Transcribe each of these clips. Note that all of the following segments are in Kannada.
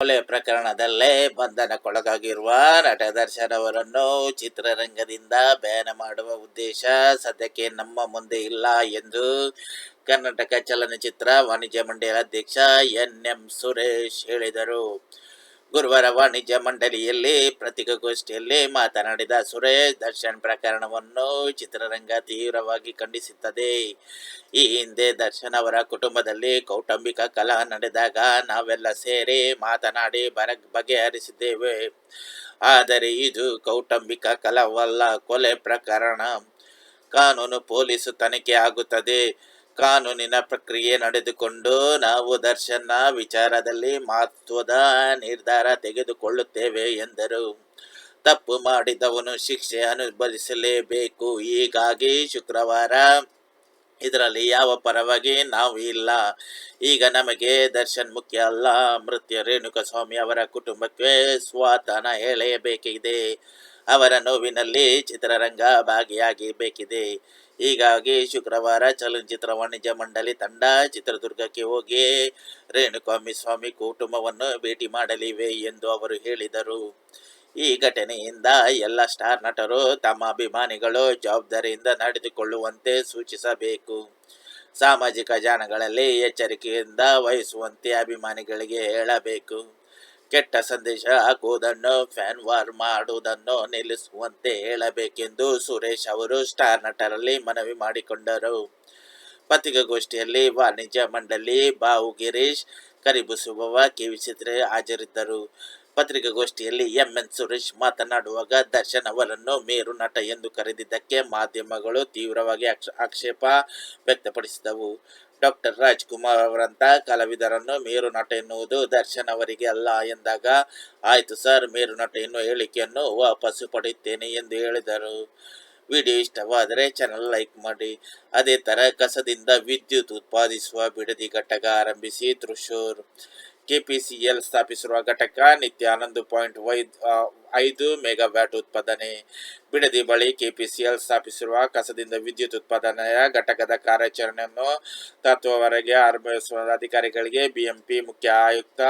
ಕೊಲೆ ಪ್ರಕರಣದಲ್ಲೇ ಬಂಧನಕ್ಕೊಳಗಾಗಿರುವ ನಟ ದರ್ಶನ್ ಅವರನ್ನು ಚಿತ್ರರಂಗದಿಂದ ಬ್ಯಾನ್ ಮಾಡುವ ಉದ್ದೇಶ ಸದ್ಯಕ್ಕೆ ನಮ್ಮ ಮುಂದೆ ಇಲ್ಲ ಎಂದು ಕರ್ನಾಟಕ ಚಲನಚಿತ್ರ ವಾಣಿಜ್ಯ ಮಂಡಳಿ ಅಧ್ಯಕ್ಷ ಎನ್ ಎಂ ಸುರೇಶ್ ಹೇಳಿದರು. ಗುರುವಾರ ವಾಣಿಜ್ಯ ಮಂಡಳಿಯಲ್ಲಿ ಪತ್ರಿಕಾಗೋಷ್ಠಿಯಲ್ಲಿ ಮಾತನಾಡಿದ ಸುರೇಶ್, ದರ್ಶನ್ ಪ್ರಕರಣವನ್ನು ಚಿತ್ರರಂಗ ತೀವ್ರವಾಗಿ ಖಂಡಿಸುತ್ತದೆ. ಈ ಹಿಂದೆ ದರ್ಶನ್ ಅವರ ಕುಟುಂಬದಲ್ಲಿ ಕೌಟುಂಬಿಕ ಕಲಹ ನಡೆದಾಗ ನಾವೆಲ್ಲ ಸೇರಿ ಮಾತನಾಡಿ ಬರ, ಬಗೆಹರಿಸಿದ್ದೇವೆ. ಆದರೆ ಇದು ಕೌಟುಂಬಿಕ ಕಲಹವಲ್ಲ, ಕೊಲೆ ಪ್ರಕರಣ. ಕಾನೂನು ಪೊಲೀಸ್ ತನಿಖೆ ಆಗುತ್ತದೆ. ಕಾನೂನಿನ ಪ್ರಕ್ರಿಯೆ ನಡೆದುಕೊಂಡು ನಾವು ದರ್ಶನ ವಿಚಾರದಲ್ಲಿ ಮಹತ್ವದ ನಿರ್ಧಾರ ತೆಗೆದುಕೊಳ್ಳುತ್ತೇವೆ ಎಂದರು. ತಪ್ಪು ಮಾಡಿದವನು ಶಿಕ್ಷೆ ಅನುಭವಿಸಲೇಬೇಕು. ಹೀಗಾಗಿ ಶುಕ್ರವಾರ ಇದರಲ್ಲಿ ಯಾವ ಪರವಾಗಿ ನಾವು ಇಲ್ಲ. ಈಗ ನಮಗೆ ದರ್ಶನ್ ಮುಖ್ಯ ಅಲ್ಲ. ಮೃತ್ಯ ರೇಣುಕಸ್ವಾಮಿ ಅವರ ಕುಟುಂಬಕ್ಕೆ ಸ್ವಾತನ ಹೇಳಬೇಕಿದೆ ಅವರ ನೋವಿನಲ್ಲಿ ಚಿತ್ರರಂಗ ಭಾಗಿಯಾಗಬೇಕಿದೆ. ಹೀಗಾಗಿ ಶುಕ್ರವಾರ ಚಲನಚಿತ್ರ ವಾಣಿಜ್ಯ ಮಂಡಳಿ ತಂಡ ಚಿತ್ರದುರ್ಗಕ್ಕೆ ಹೋಗಿ ರೇಣುಕಾಮಿ ಸ್ವಾಮಿ ಕುಟುಂಬವನ್ನು ಭೇಟಿ ಮಾಡಲಿವೆ ಎಂದು ಅವರು ಹೇಳಿದರು. ಈ ಘಟನೆಯಿಂದ ಎಲ್ಲ ಸ್ಟಾರ್ ನಟರು ತಮ್ಮ ಅಭಿಮಾನಿಗಳು ಜವಾಬ್ದಾರಿಯಿಂದ ನಡೆದುಕೊಳ್ಳುವಂತೆ ಸೂಚಿಸಬೇಕು. ಸಾಮಾಜಿಕ ಜಾಲಗಳಲ್ಲಿ ಎಚ್ಚರಿಕೆಯಿಂದ ವಹಿಸುವಂತೆ ಅಭಿಮಾನಿಗಳಿಗೆ ಹೇಳಬೇಕು. ಕೆಟ್ಟ ಸಂದೇಶ ಹಾಕುವುದನ್ನು ಫ್ಯಾನ್ ವಾರ್ ಮಾಡುವುದನ್ನು ನಿಲ್ಲಿಸುವಂತೆ ಹೇಳಬೇಕೆಂದು ಸುರೇಶ್ ಅವರು ಸ್ಟಾರ್ ನಟರಲ್ಲಿ ಮನವಿ ಮಾಡಿಕೊಂಡರು. ಪತ್ರಿಕಾಗೋಷ್ಠಿಯಲ್ಲಿ ವಾಣಿಜ್ಯ ಮಂಡಳಿ ಬಾವು ಗಿರೀಶ್ ಕರಿಬುಸುಬವ ಕೆ ವಿಚಿತ್ರ ಹಾಜರಿದ್ದರು. ಪತ್ರಿಕಾಗೋಷ್ಠಿಯಲ್ಲಿ ಎಂಎನ್ ಸುರೇಶ್ ಮಾತನಾಡುವಾಗ ದರ್ಶನ್ ಅವರನ್ನು ಮೇರು ನಟ ಎಂದು ಕರೆದಿದ್ದಕ್ಕೆ ಮಾಧ್ಯಮಗಳು ತೀವ್ರವಾಗಿ ಆಕ್ಷ- ಆಕ್ಷೇಪ ವ್ಯಕ್ತಪಡಿಸಿದವು. ಡಾಕ್ಟರ್ ರಾಜ್ಕುಮಾರ್ ಅವರಂತ ಕಲಾವಿದರನ್ನು ಮೇರು ನಟ ಎನ್ನುವುದು ದರ್ಶನ್ ಅವರಿಗೆ ಅಲ್ಲ ಎಂದಾಗ, ಆಯಿತು ಸರ್, ಮೇರು ನಟ ಎನ್ನುವ ಹೇಳಿಕೆಯನ್ನು ವಾಪಸ್ಸು ಪಡೆಯುತ್ತೇನೆ ಎಂದು ಹೇಳಿದರು. ವಿಡಿಯೋ ಇಷ್ಟವಾದರೆ ಚಾನಲ್ ಲೈಕ್ ಮಾಡಿ. ಅದೇ ಥರ ಕಸದಿಂದ ವಿದ್ಯುತ್ ಉತ್ಪಾದಿಸುವ ಬಿಡದಿ ಘಟಕ ಆರಂಭಿಸಿ, ತ್ರಿಶೂರ್ ಕೆಪಿಸಿಎಲ್ ಸ್ಥಾಪಿಸಿರುವ ಘಟಕ ನಿತ್ಯ ಹನ್ನೊಂದು ಪಾಯಿಂಟ್ ಐದು ಮೆಗಾವ್ಯಾಟ್ ಉತ್ಪಾದನೆ. ಬಿಡದಿ ಬಳಿ ಕೆಪಿಸಿಎಲ್ ಸ್ಥಾಪಿಸಿರುವ ಕಸದಿಂದ ವಿದ್ಯುತ್ ಉತ್ಪಾದನೆಯ ಘಟಕದ ಕಾರ್ಯಾಚರಣೆಯನ್ನು ತತ್ವವರೆಗೆ ಆರಂಭಿಸುವ ಅಧಿಕಾರಿಗಳಿಗೆ ಬಿಎಂಪಿ ಮುಖ್ಯ ಆಯುಕ್ತ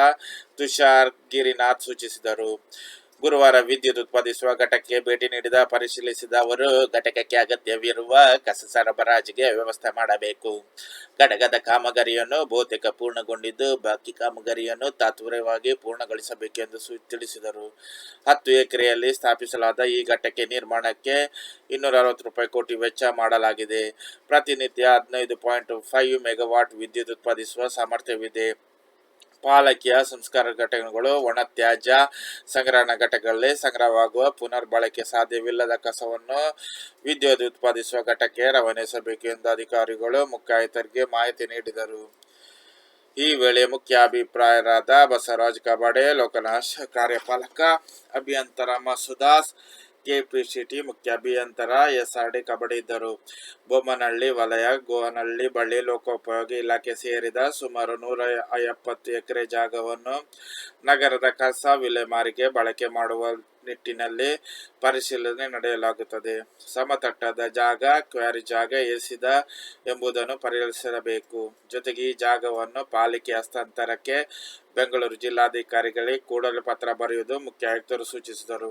ತುಷಾರ್ ಗಿರಿನಾಥ್ ಸೂಚಿಸಿದರು. ಗುರುವಾರ ವಿದ್ಯುತ್ ಉತ್ಪಾದಿಸುವ ಘಟಕಕ್ಕೆ ಭೇಟಿ ನೀಡಿದ, ಪರಿಶೀಲಿಸಿದ ಅವರು, ಘಟಕಕ್ಕೆ ಅಗತ್ಯವಿರುವ ಕಸ ಸರಬರಾಜಿಗೆ ವ್ಯವಸ್ಥೆ ಮಾಡಬೇಕು. ಘಟಕದ ಕಾಮಗಾರಿಯನ್ನು ಬಹುತೇಕ ಪೂರ್ಣಗೊಂಡಿದ್ದು, ಬಾಕಿ ಕಾಮಗಾರಿಯನ್ನು ತಾತ್ಪರ್ಯವಾಗಿ ಪೂರ್ಣಗೊಳಿಸಬೇಕೆಂದು ಎಂದು ತಿಳಿಸಿದರು. ಹತ್ತು ಎಕರೆಯಲ್ಲಿ ಸ್ಥಾಪಿಸಲಾದ ಈ ಘಟಕ ನಿರ್ಮಾಣಕ್ಕೆ ಇನ್ನೂರ ಅರವತ್ತು ರೂಪಾಯಿ ಕೋಟಿ ವೆಚ್ಚ ಮಾಡಲಾಗಿದೆ. ಪ್ರತಿನಿತ್ಯ ಹದಿನೈದು ಪಾಯಿಂಟ್ ಫೈವ್ ಮೆಗಾವಾಟ್ ವಿದ್ಯುತ್ ಉತ್ಪಾದಿಸುವ ಸಾಮರ್ಥ್ಯವಿದೆ. ಪಾಲಕಿಯ ಸಂಸ್ಕಾರ ಘಟಕಗಳು, ಒಣ ತ್ಯಾಜ್ಯ ಸಂಗ್ರಹಣಾ ಘಟಕಗಳಲ್ಲಿ ಸಂಗ್ರಹವಾಗುವ ಪುನರ್ ಬಳಕೆ ಸಾಧ್ಯವಿಲ್ಲದ ಕಸವನ್ನು ವಿದ್ಯುತ್ ಉತ್ಪಾದಿಸುವ ಘಟಕಕ್ಕೆ ರವಾನಿಸಬೇಕು ಎಂದು ಅಧಿಕಾರಿಗಳು ಮುಖ್ಯ ಆಯುಕ್ತರಿಗೆ ಮಾಹಿತಿ ನೀಡಿದರು. ಈ ವೇಳೆ ಮುಖ್ಯ ಅಭಿಪ್ರಾಯರಾದ ಬಸವರಾಜ್ ಕಬಾಡೆ ಲೋಕನಾಶ ಕಾರ್ಯಪಾಲಕ ಅಭಿಯಂತರ ಮಸುದಾಸ್ ಕೆಪಿಸಿಟಿ ಮುಖ್ಯ ಅಭಿಯಂತರ ಎಸ್ಆರ್ಡಿ ಕಬಡ್ಡಿ ಇದ್ದರು. ಬೊಮ್ಮನಹಳ್ಳಿ ವಲಯ ಗೋವನಹಳ್ಳಿ ಬಳ್ಳಿ ಲೋಕೋಪಯೋಗಿ ಇಲಾಖೆ ಸೇರಿದ ಸುಮಾರು ನೂರ ಎಪ್ಪತ್ತು ಎಕರೆ ಜಾಗವನ್ನು ನಗರದ ಕಸ ವಿಲೇಮಾರಿಗೆ ಬಳಕೆ ಮಾಡುವ ನಿಟ್ಟಿನಲ್ಲಿ ಪರಿಶೀಲನೆ ನಡೆಯಲಾಗುತ್ತದೆ. ಸಮತಟ್ಟದ ಜಾಗ, ಕ್ವಾರಿ ಜಾಗ ಎಸಿದ ಎಂಬುದನ್ನು ಪರಿಶೀಲಿಸಬೇಕು ಜೊತೆಗೆ ಈ ಜಾಗವನ್ನು ಪಾಲಿಕೆ ಹಸ್ತಾಂತರಕ್ಕೆ ಬೆಂಗಳೂರು ಜಿಲ್ಲಾಧಿಕಾರಿಗಳಿಗೆ ಕೂಡಲೇ ಪತ್ರ ಬರೆಯುವುದು ಮುಖ್ಯ ಆಯುಕ್ತರು ಸೂಚಿಸಿದರು.